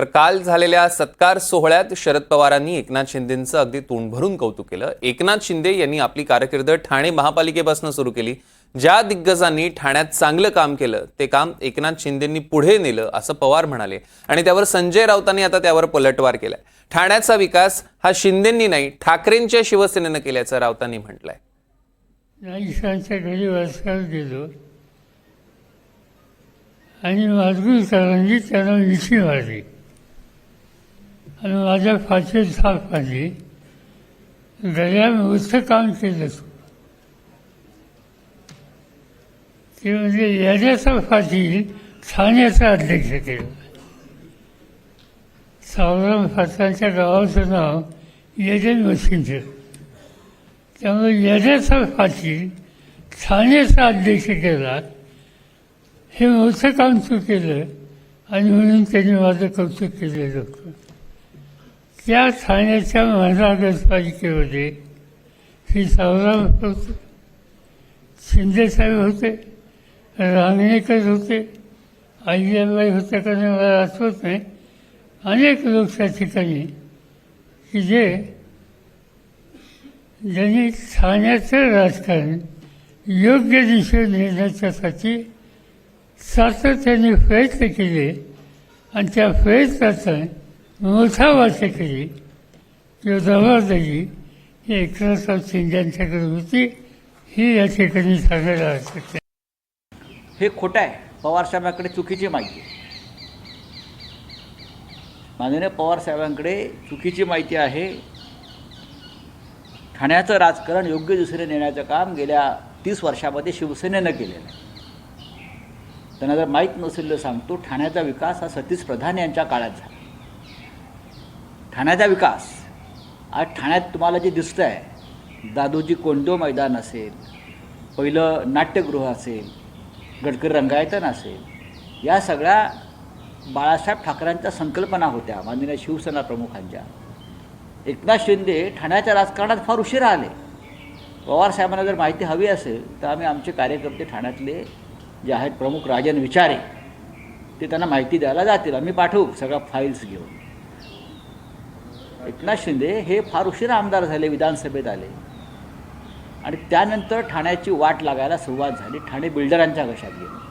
तर काल झालेल्या सत्कार सोहळ्यात शरद पवारांनी एकनाथ शिंदेचं अगदी तोंड भरून कौतुक केलं. एकनाथ शिंदे यांनी आपली कारकीर्द ठाणे महापालिकेपासून सुरू केली. ज्या दिग्गजांनी ठाण्यात चांगलं काम केलं ते काम एकनाथ शिंदेंनी पुढे नेलं असं पवार म्हणाले. आणि त्यावर संजय राऊतांनी आता त्यावर पलटवार केलाय. ठाण्याचा विकास हा शिंदेंनी नाही ठाकरेंच्या शिवसेनेनं केल्याचं राऊतांनी म्हटलंय. गेलो आणि माजगूर सरांनी त्यांना विशी मारली. आणि माझ्या फाशीत झाप आली गळ्या मोठं काम केलं ते म्हणजे याच्याचा फाशी ठाण्याचा अध्यक्ष केला सावराम फासांच्या गावाचं नाव यजन वसिंध त्यामुळे याच्याचा फाशी ठाण्याचा अध्यक्ष केला हे मोठं काम चुकेलं केलं आणि म्हणून त्यांनी माझं कौतुक केलेलं होतं त्या ठाण्याच्या महानगरपालिकेमध्ये श्री सावराम होते. शिंदेसाहेब होते. रांगणेकर होते. अहिल्याबाई होत्या का नाही मला आठवत नाही. अनेक लोक त्या ठिकाणी. की जे ज्यांनी ठाण्याचं राजकारण योग्य दिशेने नेण्याच्यासाठी सातत्याने प्रयत्न केले. आणि त्या प्रयत्नाचा मोठा वाटा केली किंवा जबाबदारी ही एकनाथराव शिंद्यांच्याकडे होती ही या ठिकाणी सांगायला आवश्यक हे खोटं आहे. पवारसाहेबांकडे चुकीची माहिती आहे. माननीय पवारसाहेबांकडे चुकीची माहिती आहे. ठाण्याचं राजकारण योग्य दिशेने नेण्याचं काम गेल्या तीस वर्षामध्ये शिवसेनेनं केलेलं आहे. त्यांना जर माहीत नसेल तर सांगतो ठाण्याचा विकास हा सतीश प्रधान यांच्या काळात झाला. ठाण्याचा विकास. आज ठाण्यात तुम्हाला जे दिसतं आहे दादोजी कोंडो मैदान असेल पहिलं नाट्यगृह असेल गडकरी रंगायतन असेल या सगळ्या बाळासाहेब ठाकरेंच्या संकल्पना होत्या माननीय शिवसेना प्रमुखांच्या. एकनाथ शिंदे ठाण्याच्या राजकारणात फार उशीर आले. पवारसाहेबांना जर माहिती हवी असेल तर आम्ही आमचे कार्यकर्ते ठाण्यातले जे आहेत प्रमुख राजन विचारे ते त्यांना माहिती द्यायला जातील. आम्ही पाठवू सगळ्या फाईल्स घेऊन. एकनाथ शिंदे हे फार उशीर आमदार झाले विधानसभेत आले. आणि त्यानंतर ठाण्याची वाट लागायला सुरुवात झाली. ठाणे बिल्डरांच्या घशात गेली.